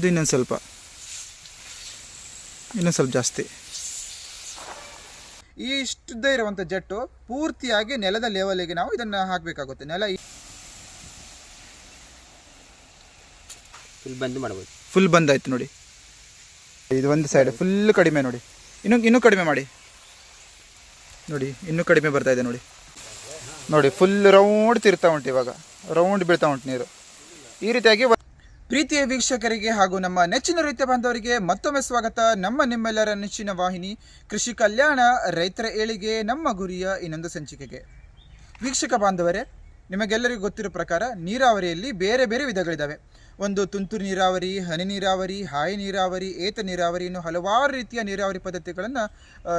ಇದು ಇನ್ನೊಂದು ಸ್ವಲ್ಪ. ಇನ್ನೊಂದು ಸ್ವಲ್ಪ ಜಾಸ್ತಿ. ಈ ಇಷ್ಟದೇ ಇರುವಂಥ ಜಟ್ಟು ಪೂರ್ತಿಯಾಗಿ ನೆಲದ ಲೆವೆಲಿಗೆ ನಾವು ಇದನ್ನು ಹಾಕಬೇಕಾಗುತ್ತೆ. ನೆಲ ಫುಲ್ ಬಂದ್ ಮಾಡ್ಬೋದು. ಫುಲ್ ಬಂದ್ ಆಯ್ತು ನೋಡಿ. ಇದು ಒಂದು ಸೈಡ್ ಫುಲ್ ಕಡಿಮೆ ನೋಡಿ. ಇನ್ನು ಇನ್ನೂ ಕಡಿಮೆ ಮಾಡಿ. ನೋಡಿ ಇನ್ನು ಕಡಿಮೆ ಬರ್ತಾ ಇದೆ ನೋಡಿ. ನೋಡಿ ಫುಲ್ ರೌಂಡ್ ತಿರ್ತಾ ಉಂಟು ಇವಾಗ. ರೌಂಡ್ ಬೀಳ್ತಾ ಉಂಟು ನೀರು. ಈ ರೀತಿಯಾಗಿ ಪ್ರೀತಿಯ ವೀಕ್ಷಕರಿಗೆ ಹಾಗೂ ನಮ್ಮ ನೆಚ್ಚಿನ ರೈತ ಬಾಂಧವರಿಗೆ ಮತ್ತೊಮ್ಮೆ ಸ್ವಾಗತ. ನಮ್ಮ ನಿಮ್ಮೆಲ್ಲರ ನೆಚ್ಚಿನ ವಾಹಿನಿ ಕೃಷಿ ಕಲ್ಯಾಣ ರೈತರ ಏಳಿಗೆ, ನಮ್ಮ ಗುರಿಯ ಇನ್ನೊಂದು ಸಂಚಿಕೆಗೆ. ವೀಕ್ಷಕ ಬಾಂಧವರೇ, ನಿಮಗೆಲ್ಲರಿಗೂ ಗೊತ್ತಿರೋ ಪ್ರಕಾರ ನೀರಾವರಿಯಲ್ಲಿ ಬೇರೆ ಬೇರೆ ವಿಧಗಳಿದ್ದಾವೆ. ಒಂದು ತುಂತುರು ನೀರಾವರಿ, ಹನಿ ನೀರಾವರಿ, ಹಾಯಿ ನೀರಾವರಿ, ಏತ ನೀರಾವರಿ, ಇನ್ನು ಹಲವಾರು ರೀತಿಯ ನೀರಾವರಿ ಪದ್ಧತಿಗಳನ್ನು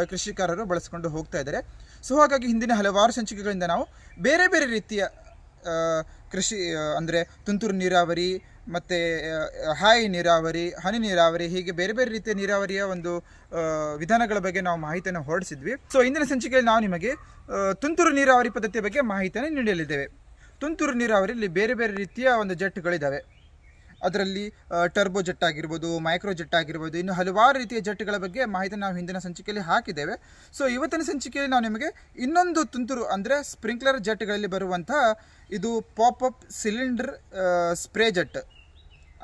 ಕೃಷಿಕಾರರು ಬಳಸಿಕೊಂಡು ಹೋಗ್ತಾ ಇದ್ದಾರೆ. ಸೊ, ಹಾಗಾಗಿ ಹಿಂದಿನ ಹಲವಾರು ಸಂಚಿಕೆಗಳಿಂದ ನಾವು ಬೇರೆ ಬೇರೆ ರೀತಿಯ ಕೃಷಿ ಅಂದರೆ ತುಂತುರು ನೀರಾವರಿ ಮತ್ತು ಹಾಯಿ ನೀರಾವರಿ, ಹನಿ ನೀರಾವರಿ, ಹೀಗೆ ಬೇರೆ ಬೇರೆ ರೀತಿಯ ನೀರಾವರಿಯ ಒಂದು ವಿಧಾನಗಳ ಬಗ್ಗೆ ನಾವು ಮಾಹಿತಿಯನ್ನು ಹೊರಡಿಸಿದ್ವಿ. ಸೊ ಇಂದಿನ ಸಂಚಿಕೆಯಲ್ಲಿ ನಾವು ನಿಮಗೆ ತುಂತುರು ನೀರಾವರಿ ಪದ್ಧತಿಯ ಬಗ್ಗೆ ಮಾಹಿತಿಯನ್ನು ನೀಡಲಿದ್ದೇವೆ. ತುಂತುರು ನೀರಾವರಿಯಲ್ಲಿ ಬೇರೆ ಬೇರೆ ರೀತಿಯ ಒಂದು ಜೆಟ್ಗಳಿದ್ದಾವೆ ಅದರಲ್ಲಿ ಟರ್ಬೋ ಜೆಟ್ ಆಗಿರ್ಬೋದು, ಮೈಕ್ರೋ ಜೆಟ್ ಆಗಿರ್ಬೋದು, ಇನ್ನು ಹಲವಾರು ರೀತಿಯ ಜೆಟ್ಗಳ ಬಗ್ಗೆ ಮಾಹಿತಿ ನಾವು ಹಿಂದಿನ ಸಂಚಿಕೆಯಲ್ಲಿ ಹಾಕಿದ್ದೇವೆ. ಸೊ ಇವತ್ತಿನ ಸಂಚಿಕೆಯಲ್ಲಿ ನಾವು ನಿಮಗೆ ಇನ್ನೊಂದು ತುಂತುರು ಅಂದರೆ ಸ್ಪ್ರಿಂಕ್ಲರ್ ಜೆಟ್ಗಳಲ್ಲಿ ಬರುವಂಥ ಇದು pop up cylinder spray jet.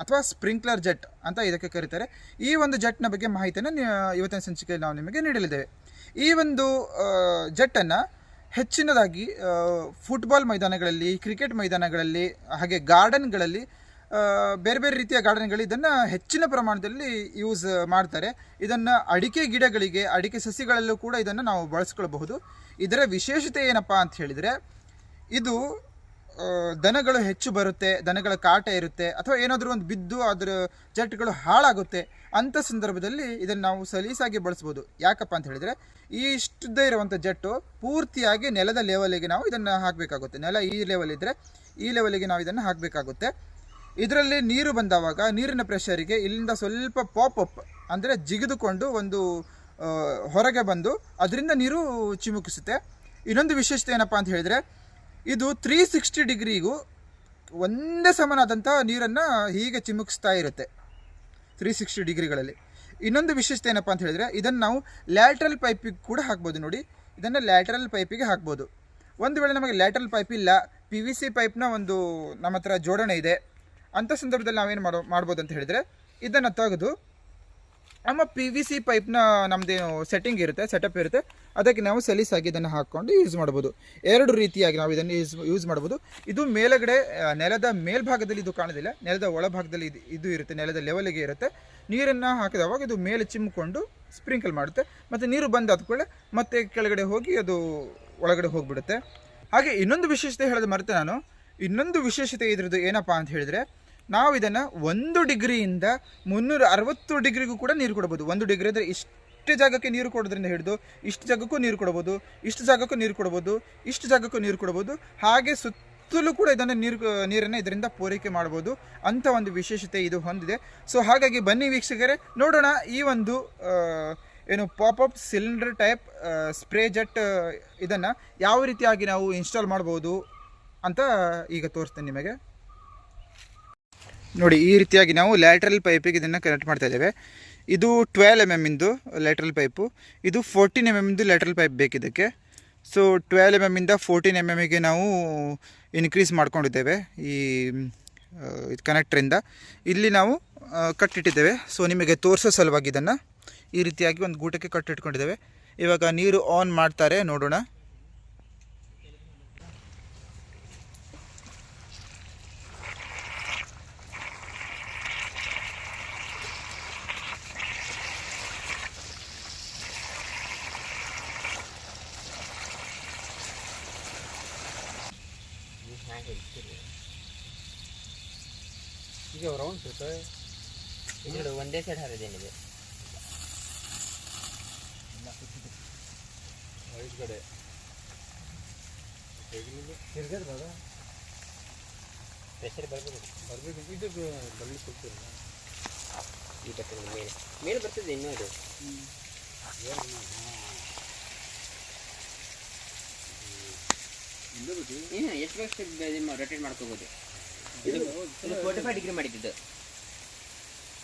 ಅಥವಾ ಸ್ಪ್ರಿಂಕ್ಲರ್ ಜೆಟ್ ಅಂತ ಇದಕ್ಕೆ ಕರೀತಾರೆ. ಈ ಒಂದು ಜೆಟ್ನ ಬಗ್ಗೆ ಮಾಹಿತಿಯನ್ನು ಇವತ್ತಿನ ಸಂಚಿಕೆಯಲ್ಲಿ ನಾವು ನಿಮಗೆ ನೀಡಲಿದ್ದೇವೆ. ಈ ಒಂದು ಜೆಟ್ಟನ್ನು ಹೆಚ್ಚಿನದಾಗಿ ಫುಟ್ಬಾಲ್ ಮೈದಾನಗಳಲ್ಲಿ ಕ್ರಿಕೆಟ್ ಮೈದಾನಗಳಲ್ಲಿ, ಹಾಗೆ ಗಾರ್ಡನ್ಗಳಲ್ಲಿ ಬೇರೆ ಬೇರೆ ರೀತಿಯ ಗಾರ್ಡನ್ಗಳು ಇದನ್ನು ಹೆಚ್ಚಿನ ಪ್ರಮಾಣದಲ್ಲಿ ಯೂಸ್ ಮಾಡ್ತಾರೆ. ಇದನ್ನು ಅಡಿಕೆ ಗಿಡಗಳಿಗೆ, ಅಡಿಕೆ ಸಸಿಗಳಲ್ಲೂ ಕೂಡ ಇದನ್ನು ನಾವು ಬಳಸ್ಕೊಳ್ಬಹುದು. ಇದರ ವಿಶೇಷತೆ ಏನಪ್ಪ ಅಂತ ಹೇಳಿದರೆ, ಇದು ದನಗಳು ಹೆಚ್ಚು ಬರುತ್ತೆ, ದನಗಳ ಕಾಟ ಇರುತ್ತೆ, ಅಥವಾ ಏನಾದರೂ ಒಂದು ಬಿದ್ದು ಅದರ ಜಟ್ಗಳು ಹಾಳಾಗುತ್ತೆ ಅಂಥ ಸಂದರ್ಭದಲ್ಲಿ ಇದನ್ನು ನಾವು ಸಲೀಸಾಗಿ ಬಳಸ್ಬೋದು. ಯಾಕಪ್ಪ ಅಂತ ಹೇಳಿದರೆ ಈ ಇಷ್ಟದೇ ಇರುವಂಥ ಜಟ್ಟು ಪೂರ್ತಿಯಾಗಿ ನೆಲದ ಲೆವೆಲಿಗೆ ನಾವು ಇದನ್ನು ಹಾಕಬೇಕಾಗುತ್ತೆ. ನೆಲ ಈ ಲೆವೆಲ್ ಇದ್ದರೆ ಈ ಲೆವೆಲಿಗೆ ನಾವು ಇದನ್ನು ಹಾಕಬೇಕಾಗುತ್ತೆ. ಇದರಲ್ಲಿ ನೀರು ಬಂದಾಗ ನೀರಿನ ಪ್ರೆಷರಿಗೆ ಇಲ್ಲಿಂದ ಸ್ವಲ್ಪ ಪಾಪ್ ಅಪ್ ಅಂದರೆ ಜಿಗಿದುಕೊಂಡು ಒಂದು ಹೊರಗೆ ಬಂದು ಅದರಿಂದ ನೀರು ಚಿಮುಕಿಸುತ್ತೆ. ಇನ್ನೊಂದು ವಿಶೇಷತೆ ಏನಪ್ಪ ಅಂತ ಹೇಳಿದರೆ ಇದು ತ್ರೀ ಸಿಕ್ಸ್ಟಿ ಡಿಗ್ರಿಗೂ ಒಂದೇ ಸಮನಾದಂಥ ನೀರನ್ನು ಹೀಗೆ ಚಿಮುಕಿಸ್ತಾ ಇರುತ್ತೆ ತ್ರೀ ಸಿಕ್ಸ್ಟಿ ಡಿಗ್ರಿಗಳಲ್ಲಿ. ಇನ್ನೊಂದು ವಿಶೇಷತೆ ಏನಪ್ಪ ಅಂತ ಹೇಳಿದರೆ, ಇದನ್ನು ನಾವು ಲ್ಯಾಟ್ರಲ್ ಪೈಪಿಗೆ ಕೂಡ ಹಾಕ್ಬೋದು ನೋಡಿ. ಇದನ್ನು ಲ್ಯಾಟ್ರಲ್ ಪೈಪಿಗೆ ಹಾಕ್ಬೋದು. ಒಂದು ವೇಳೆ ನಮಗೆ ಲ್ಯಾಟ್ರಲ್ ಪೈಪ್ ಇಲ್ಲ ಪಿ ವಿ ಸಿ ಪೈಪ್ನ ಒಂದು ನಮ್ಮ ಹತ್ರ ಜೋಡಣೆ ಇದೆ ಅಂಥ ಸಂದರ್ಭದಲ್ಲಿ ನಾವೇನು ಮಾಡೋ, ಮಾಡ್ಬೋದು ಅಂತ ಹೇಳಿದರೆ, ಇದನ್ನು ತೆಗೆದು ನಮ್ಮ ಪಿ ವಿ ಸಿ ಪೈಪ್ನ ನಮ್ಮದೇನು ಸೆಟ್ಟಿಂಗ್ ಇರುತ್ತೆ ಸೆಟಪ್ ಇರುತ್ತೆ. ಅದಕ್ಕೆ ನಾವು ಸಲೀಸಾಗಿ ಇದನ್ನು ಹಾಕ್ಕೊಂಡು ಯೂಸ್ ಮಾಡ್ಬೋದು. ಎರಡು ರೀತಿಯಾಗಿ ನಾವು ಇದನ್ನು ಯೂಸ್ ಯೂಸ್ ಮಾಡ್ಬೋದು. ಇದು ಮೇಲುಗಡೆ ನೆಲದ ಮೇಲ್ಭಾಗದಲ್ಲಿ ಇದು ಕಾಣೋದಿಲ್ಲ. ನೆಲದ ಒಳಭಾಗದಲ್ಲಿ ಇದು ಇದು ಇರುತ್ತೆ, ನೆಲದ ಲೆವೆಲ್ಗೆ ಇರುತ್ತೆ. ನೀರನ್ನು ಹಾಕಿದವಾಗ ಇದು ಮೇಲೆ ಚಿಮ್ಮಿಕೊಂಡು ಸ್ಪ್ರಿಂಕಲ್ ಮಾಡುತ್ತೆ. ಮತ್ತು ನೀರು ಬಂದು ಕೂಡಲೇ ಮತ್ತೆ ಕೆಳಗಡೆ ಹೋಗಿ ಅದು ಒಳಗಡೆ ಹೋಗಿಬಿಡುತ್ತೆ. ಹಾಗೆ ಇನ್ನೊಂದು ವಿಶೇಷತೆ ಹೇಳೋದು ಮರೆತೆ ನಾನು. ಇನ್ನೊಂದು ವಿಶೇಷತೆ ಇದ್ರದ್ದು ಏನಪ್ಪಾ ಅಂತ ಹೇಳಿದರೆ ನಾವು ಇದನ್ನು ಒಂದು ಡಿಗ್ರಿಯಿಂದ ಮುನ್ನೂರ ಅರವತ್ತು ಡಿಗ್ರಿಗೂ ಕೂಡ ನೀರು ಕೊಡ್ಬೋದು. ಒಂದು ಡಿಗ್ರಿ ಅಂದರೆ ಇಷ್ಟು ಜಾಗಕ್ಕೆ ನೀರು ಕೊಡೋದ್ರಿಂದ ಹಿಡಿದು ಇಷ್ಟು ಜಾಗಕ್ಕೂ ನೀರು ಕೊಡ್ಬೋದು, ಇಷ್ಟು ಜಾಗಕ್ಕೂ ನೀರು ಕೊಡ್ಬೋದು, ಇಷ್ಟು ಜಾಗಕ್ಕೂ ನೀರು ಕೊಡ್ಬೋದು, ಹಾಗೆ ಸುತ್ತಲೂ ಕೂಡ ಇದನ್ನು ನೀರು, ನೀರನ್ನು ಇದರಿಂದ ಪೂರೈಕೆ ಮಾಡ್ಬೋದು ಅಂಥ ಒಂದು ವಿಶೇಷತೆ ಇದು ಹೊಂದಿದೆ. ಸೊ ಹಾಗಾಗಿ ಬನ್ನಿ ವೀಕ್ಷಕರೇ, ನೋಡೋಣ ಈ ಒಂದು ಏನು pop up cylinder type spray jet ಇದನ್ನು ಯಾವ ರೀತಿಯಾಗಿ ನಾವು ಇನ್ಸ್ಟಾಲ್ ಮಾಡ್ಬೋದು ಅಂತ ಈಗ ತೋರಿಸ್ತೇನೆ ನಿಮಗೆ. ನೋಡಿ, ಈ ರೀತಿಯಾಗಿ ನಾವು ಲ್ಯಾಟ್ರಲ್ ಪೈಪಿಗೆ ಇದನ್ನು ಕನೆಕ್ಟ್ ಮಾಡ್ತಾ ಇದ್ದೇವೆ. ಇದು ಟ್ವೆಲ್ ಎಂ ಎಮ್ಮಿಂದು ಲ್ಯಾಟ್ರಲ್ ಪೈಪು ಇದು ಫೋರ್ಟೀನ್ ಎಂ ಎಮ್ಮಿಂದು ಲ್ಯಾಟ್ರಲ್ ಪೈಪ್ ಬೇಕಿದ್ದಕ್ಕೆ ಸೊ ಟ್ವೆಲ್ ಎಂ ಎಮ್ಮಿಂದ ಫೋರ್ಟೀನ್ ಎಂ ಎಮ್ಮಿಗೆ ನಾವು ಇನ್ಕ್ರೀಸ್ ಮಾಡ್ಕೊಂಡಿದ್ದೇವೆ ಈ ಇದು ಕನೆಕ್ಟ್ರಿಂದ ಇಲ್ಲಿ ನಾವು ಕಟ್ಟಿಟ್ಟಿದ್ದೇವೆ. ಸೊ ನಿಮಗೆ ತೋರಿಸೋ ಸಲುವಾಗಿ ಇದನ್ನು ಈ ರೀತಿಯಾಗಿ ಒಂದು ಗೂಟಕ್ಕೆ ಕಟ್ಟಿಟ್ಕೊಂಡಿದ್ದೇವೆ. ಇವಾಗ ನೀರು ಆನ್ ಮಾಡ್ತಾರೆ, ನೋಡೋಣ. जो राउंड होता है। इधर वनडे से ठहरे देने दे। वाइट कड़े क्रिकेट बाबा प्रेशर बर्बर बर्बर इधर बल्ली कुछ ಈ ಬರ್ತದೆ ಮೇಲೆ ಮೇಲೆ ಬರ್ತದೆ ಇನ್ನೂ ಅದು ಎಷ್ಟು ವರ್ಷ ರೊಟೇಟ್ ಮಾಡ್ಕೋಬೋದು ಇದು ಇದು ಫೋರ್ಟಿ ಫೈವ್ ಡಿಗ್ರಿ ಮಾಡಿದ್ದು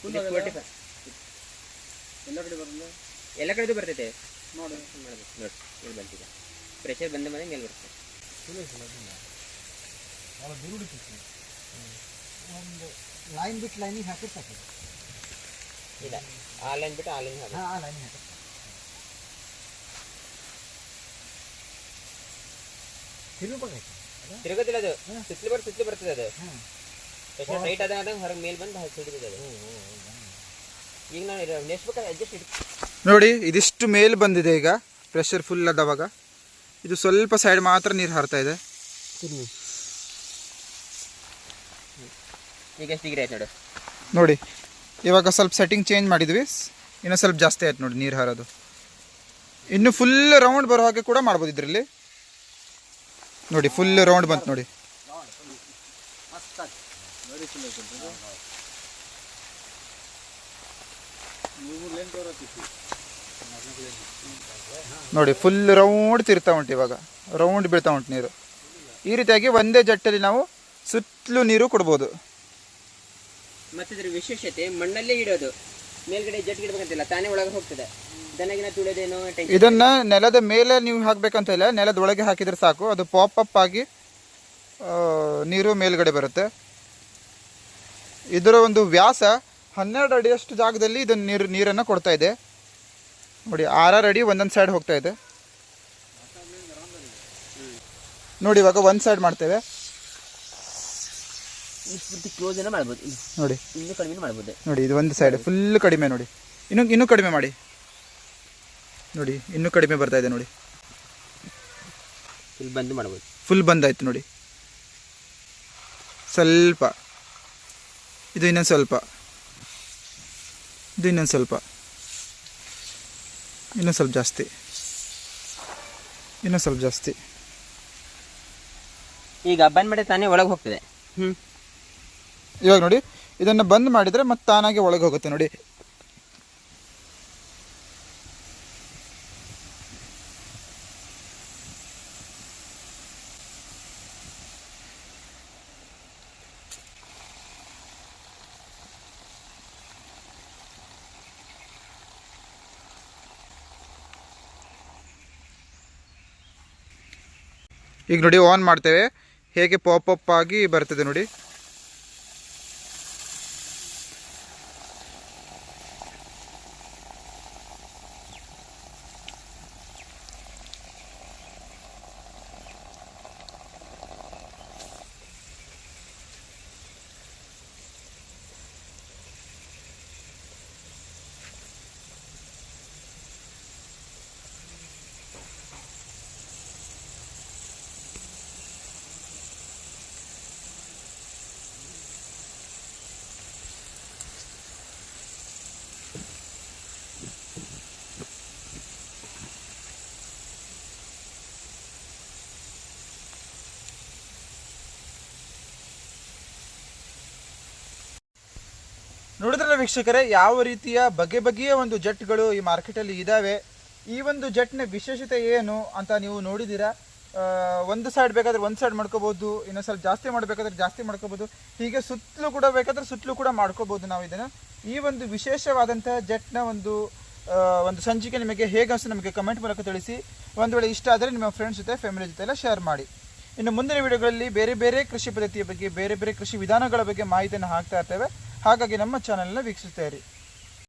ಫೋರ್ಟಿ ಎಲ್ಲ ಕಡೆ ಎಲ್ಲ ಕಡೆದು ಬರ್ತೈತೆ. ನೋಡಿ. ಇಲ್ಲಿ ಬಂತಿದೆ. ಪ್ರೆಷರ್ ಬಂದ ಮೇಲೆ ಮೇಲೆ ಬರ್ತದೆ ಒಂದು ಲೈನ್ ಬಿಟ್ಟು ಲೈನಿಗೆ ಹಾಕಿರ್ತದೆ ಇಲ್ಲ ಆ ಲೈನ್ ಬಿಟ್ಟು ಆ ಲೈನ್ ಹಾಕಿ. ಆ ಲೈನ್ ಹಾಕಿ. ತಿರುಗಿ ತಿರುಗೋದಿಲ್ಲ ಅದು. ಸುತ್ತಲಿ ಬರ್ ಸುತ್ತಲಿ ಬರ್ತದೆ ಅದು. ಎಷ್ಟು ಟೈಟ್ ಆದಾಗ ಅದಂಗೆ ಹೊರಗೆ ಮೇಲೆ ಬಂದು ಸಿಡಿದಿದೆ ಅದು. ಈಗ ನಾನು ನೆಕ್ಸ್ಟ್ ಬೇಕಾದ್ರೆ ಅಡ್ಜಸ್ಟ್ ಇಡ್ತೀನಿ ನೋಡಿ ಇದಿಷ್ಟು ಮೇಲೆ ಬಂದಿದೆ ಈಗ. ಪ್ರೆಷರ್ ಫುಲ್ ಅದಾವಾಗ ಇದು ಸ್ವಲ್ಪ ಸೈಡ್ ಮಾತ್ರ ನೀರು ಹಾರ್ತಾ ಇದೆ. ಈಗ ಎಷ್ಟು ಡಿಗ್ರಿ ಆಯ್ತು ನೋಡು. ನೋಡಿ ಇವಾಗ ಸ್ವಲ್ಪ ಸೆಟ್ಟಿಂಗ್ ಚೇಂಜ್ ಮಾಡಿದ್ವಿ. ಇನ್ನೂ ಸ್ವಲ್ಪ ಜಾಸ್ತಿ ಆಯ್ತು ನೋಡಿ ನೀರು ಹಾರೋದು. ಇನ್ನು ಫುಲ್ ರೌಂಡ್ ಬರೋ ಹಾಗೆ ಕೂಡ ಮಾಡ್ಬೋದು ಇದರಲ್ಲಿ. ನೋಡಿ ಫುಲ್ ರೌಂಡ್ ಬಂತು ನೋಡಿ. ನೋಡಿ ಫುಲ್ ರೌಂಡ್ ತಿರ್ತಾ ಉಂಟು ಇವಾಗ. ರೌಂಡ್ ಬೀಳ್ತಾ ಉಂಟು ನೀರು. ಈ ರೀತಿಯಾಗಿ ಒಂದೇ ಜಟ್ಟಲ್ಲಿ ನಾವು ಸುತ್ತಲೂ ನೀರು ಕೊಡ್ಬೋದು. ಮತ್ತೆ ವಿಶೇಷತೆ, ಮಣ್ಣಲ್ಲೇ ಇಡೋದು. ಮೇಲ್ಗಡೆ ಇಡ್ಬೇಕಂತಿಲ್ಲ, ತಾನೇ ಒಳಗೆ ಹೋಗ್ತದೆ. ದನಗಿನ ಇದನ್ನ ನೆಲದ ಮೇಲೆ ನೀವು ಹಾಕ್ಬೇಕಂತ ಇಲ್ಲ ನೆಲದ ಒಳಗೆ ಹಾಕಿದ್ರೆ ಸಾಕು. ಅದು ಪಾಪ್ ಅಪ್ ಆಗಿ ನೀರು ಮೇಲ್ಗಡೆ ಬರುತ್ತೆ. ಇದರ ಒಂದು ವ್ಯಾಸ ಹನ್ನೆರಡು ಅಡಿಯಷ್ಟು ಜಾಗದಲ್ಲಿ ಇದನ್ನು ನೀರು, ನೀರನ್ನು ಕೊಡ್ತಾ ಇದೆ. ನೋಡಿ, ಆರಾರು ಅಡಿ ಒಂದೊಂದು ಸೈಡ್ ಹೋಗ್ತಾ ಇದೆ. ನೋಡಿ, ಇವಾಗ ಒಂದು ಸೈಡ್ ಮಾಡ್ತೇವೆ. ಕ್ಲೋಸ್ ಏನೋ ಮಾಡ್ಬೋದು. ನೋಡಿ. ಇನ್ನೂ ಕಡಿಮೆ ಮಾಡ್ಬೋದು. ನೋಡಿ ಇದು ಒಂದು ಸೈಡ್ ಫುಲ್ ಕಡಿಮೆ ನೋಡಿ. ಇನ್ನೂ ಇನ್ನೂ ಕಡಿಮೆ ಮಾಡಿ. ನೋಡಿ ಇನ್ನೂ ಕಡಿಮೆ ಬರ್ತಾ ಇದೆ ನೋಡಿ. ಫುಲ್ ಬಂದು ಮಾಡ್ಬೋದು. ಫುಲ್ ಬಂದಾಯ್ತು ನೋಡಿ. ಸ್ವಲ್ಪ. ಇದು ಇನ್ನೊಂದು ಸ್ವಲ್ಪ. ಇದು ಇನ್ನೊಂದು ಸ್ವಲ್ಪ. ಇನ್ನೊಂದು ಸ್ವಲ್ಪ ಜಾಸ್ತಿ. ಇನ್ನೊಂದು ಸ್ವಲ್ಪ ಜಾಸ್ತಿ. ಈಗ ಬಂದ್ ಮಾಡಿ ತಾನೇ ಒಳಗೆ ಹೋಗ್ತದೆ. ಹ್ಞೂ ಇವಾಗ ನೋಡಿ, ಇದನ್ನು ಬಂದ್ ಮಾಡಿದರೆ ಮತ್ತೆ ತಾನಾಗೆ ಒಳಗೆ ಹೋಗುತ್ತೆ ನೋಡಿ. ಈಗ ನೋಡಿ ಆನ್ ಮಾಡ್ತೇವೆ. ಹೇಗೆ ಪಾಪಪ್ ಆಗಿ ಬರ್ತದೆ ನೋಡಿ. ನೋಡಿದ್ರಲ್ಲ ವೀಕ್ಷಕರೇ, ಯಾವ ರೀತಿಯ ಬಗೆ ಬಗೆಯ ಒಂದು ಜೆಟ್ಗಳು ಈ ಮಾರ್ಕೆಟಲ್ಲಿ ಇದ್ದಾವೆ ಈ ಒಂದು ಜೆಟ್ನ ವಿಶೇಷತೆ ಏನು ಅಂತ ನೀವು ನೋಡಿದ್ದೀರಾ? ಒಂದು ಸೈಡ್ ಬೇಕಾದ್ರೆ ಒಂದು ಸೈಡ್ ಮಾಡ್ಕೋಬೋದು, ಇನ್ನೊಂದು ಸ್ವಲ್ಪ ಜಾಸ್ತಿ ಮಾಡಬೇಕಾದ್ರೆ ಜಾಸ್ತಿ ಮಾಡ್ಕೋಬೋದು, ಹೀಗೆ ಸುತ್ತಲೂ ಕೂಡ ಬೇಕಾದ್ರೆ ಸುತ್ತಲೂ ಕೂಡ ಮಾಡ್ಕೋಬೋದು ನಾವು ಇದನ್ನು. ಈ ಒಂದು ವಿಶೇಷವಾದಂತಹ ಜೆಟ್ನ ಒಂದು ಒಂದು ಸಂಚಿಕೆ ನಿಮಗೆ ಹೇಗೆ ನಮಗೆ ಕಮೆಂಟ್ ಮೂಲಕ ತಿಳಿಸಿ. ಒಂದು ವೇಳೆ ಇಷ್ಟ ಆದರೆ ನಿಮ್ಮ ಫ್ರೆಂಡ್ಸ್ ಜೊತೆ ಫ್ಯಾಮಿಲಿ ಜೊತೆ ಎಲ್ಲ ಶೇರ್ ಮಾಡಿ. ಇನ್ನು ಮುಂದಿನ ವಿಡಿಯೋಗಳಲ್ಲಿ ಬೇರೆ ಬೇರೆ ಕೃಷಿ ಪದ್ಧತಿಯ ಬಗ್ಗೆ, ಬೇರೆ ಬೇರೆ ಕೃಷಿ ವಿಧಾನಗಳ ಬಗ್ಗೆ ಮಾಹಿತಿಯನ್ನು ಹಾಕ್ತಾ ಇರ್ತೇವೆ. ಹಾಗಾಗಿ ನಮ್ಮ ಚಾನೆಲ್ನ ವೀಕ್ಷಿಸ್ತಾ ಇರಿ.